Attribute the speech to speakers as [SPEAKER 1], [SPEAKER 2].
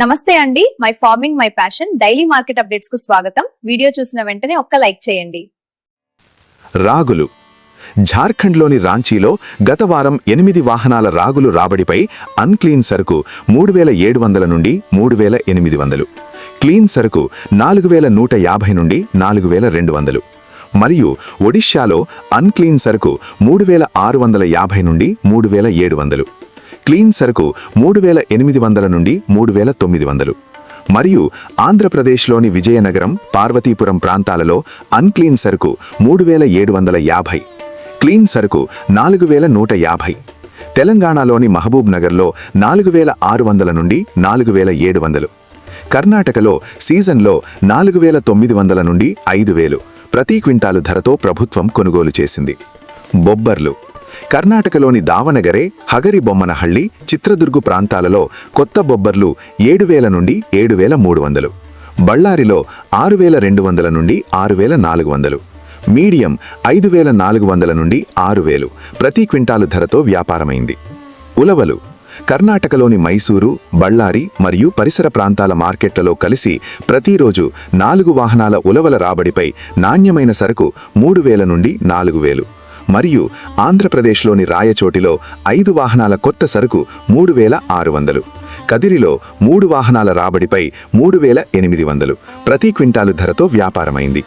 [SPEAKER 1] నమస్తే అండి. My farming my passion daily market అప్డేట్స్కు స్వాగతం. వీడియో చూసిన వెంటనే ఒక్క లైక్ చేయండి.
[SPEAKER 2] రాగులు. జార్ఖండ్లోని రాంచీలో గత వారం ఎనిమిది వాహనాల రాగులు రాబడిపై అన్క్లీన్ సరుకు మూడు వేల ఏడు వందల నుండి మూడు వేల ఎనిమిది వందలు. క్లీన్ సరుకు నాలుగు వేల నూట యాభై నుండి నాలుగు వేల రెండు వందలు. మరియు ఒడిశాలో అన్క్లీన్ సరుకు మూడు వేల ఆరు వందల యాభై నుండి మూడు వేల ఏడు వందలు. క్లీన్ సరుకు మూడు వేల ఎనిమిది వందల నుండి మూడు వేల తొమ్మిది వందలు. మరియు ఆంధ్రప్రదేశ్లోని విజయనగరం పార్వతీపురం ప్రాంతాలలో అన్క్లీన్ సరుకు మూడు వేల ఏడు వందల యాభై. క్లీన్ సరుకు నాలుగు వేల నూట యాభై. తెలంగాణలోని మహబూబ్ నగర్లో నాలుగు వేల ఆరు వందల నుండి నాలుగు వేల ఏడు వందలు. కర్ణాటకలో సీజన్లో నాలుగు వేల తొమ్మిది వందల నుండి ఐదు వేలు. ప్రతి క్వింటాలు ధరతో ప్రభుత్వం కొనుగోలు చేసింది. బొబ్బర్లు కర్ణాటకలోని దావనగరే హగరిబొమ్మనహళ్ళి చిత్రదుర్గు ప్రాంతాలలో కొత్త బొబ్బర్లు ఏడు వేల నుండి ఏడు వేల మూడు వందలు. బళ్ళారిలో ఆరు వేల రెండు వందల నుండి ఆరు వేల నాలుగు వందలు. మీడియం ఐదు వేల నాలుగు వందల నుండి ఆరు వేలు ప్రతి క్వింటాలు ధరతో వ్యాపారమైంది. ఉలవలు. కర్ణాటకలోని మైసూరు బళ్ళారి మరియు పరిసర ప్రాంతాల మార్కెట్లలో కలిసి ప్రతిరోజు నాలుగు వాహనాల ఉలవల రాబడిపై నాణ్యమైన సరుకు మూడు వేల నుండి నాలుగు వేలు. మరియు ఆంధ్రప్రదేశ్లోని రాయచోటిలో ఐదు వాహనాల కొత్త సరుకు మూడు వేల ఆరు వందలు. కదిరిలో మూడు వాహనాల రాబడిపై మూడు వేల ఎనిమిది వందలు. ప్రతి క్వింటాలు ధరతో వ్యాపారమైంది.